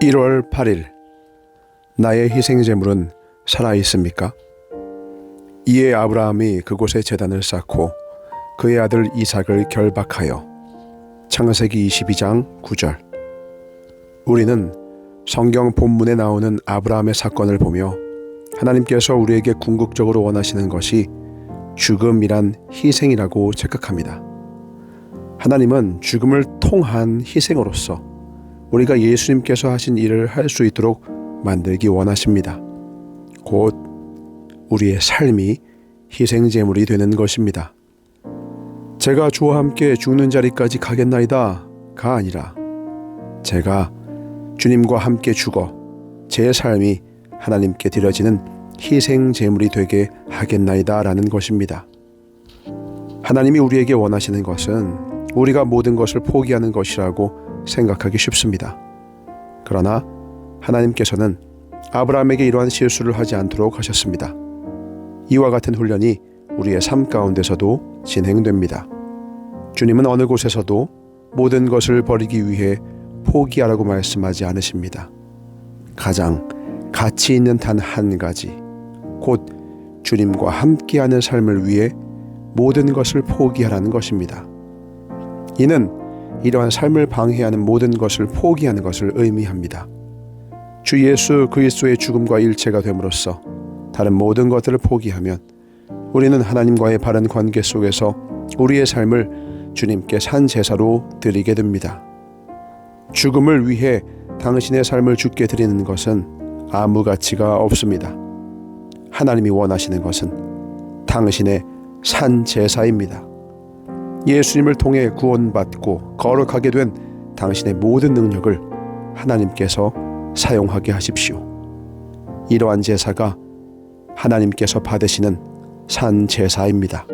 1월 8일 나의 희생 제물은 살아 있습니까? 이에 아브라함이 그곳에 제단을 쌓고 그의 아들 이삭을 결박하여 창세기 22장 9절 우리는 성경 본문에 나오는 아브라함의 사건을 보며 하나님께서 우리에게 궁극적으로 원하시는 것이 죽음이란 희생이라고 착각합니다. 하나님은 죽음을 통한 희생으로서 우리가 예수님께서 하신 일을 할 수 있도록 만들기 원하십니다. 곧 우리의 삶이 희생 제물이 되는 것입니다. 제가 주와 함께 죽는 자리까지 가겠나이다 가 아니라 제가 주님과 함께 죽어 제 삶이 하나님께 드려지는 희생 제물이 되게 하겠나이다 라는 것입니다. 하나님이 우리에게 원하시는 것은 우리가 모든 것을 포기하는 것이라고 생각하기 쉽습니다. 그러나 하나님께서는 아브라함에게 이러한 실수를 하지 않도록 하셨습니다. 이와 같은 훈련이 우리의 삶 가운데서도 진행됩니다. 주님은 어느 곳에서도 모든 것을 버리기 위해 포기하라고 말씀하지 않으십니다. 가장 가치 있는 단 한 가지, 곧 주님과 함께하는 삶을 위해 모든 것을 포기하라는 것입니다. 이는 이러한 삶을 방해하는 모든 것을 포기하는 것을 의미합니다. 주 예수 그리스도의 죽음과 일체가 됨으로써 다른 모든 것들을 포기하면 우리는 하나님과의 바른 관계 속에서 우리의 삶을 주님께 산 제사로 드리게 됩니다. 죽음을 위해 당신의 삶을 죽게 드리는 것은 아무 가치가 없습니다. 하나님이 원하시는 것은 당신의 산 제사입니다. 예수님을 통해 구원받고 거룩하게 된 당신의 모든 능력을 하나님께서 사용하게 하십시오. 이러한 제사가 하나님께서 받으시는 산 제사입니다.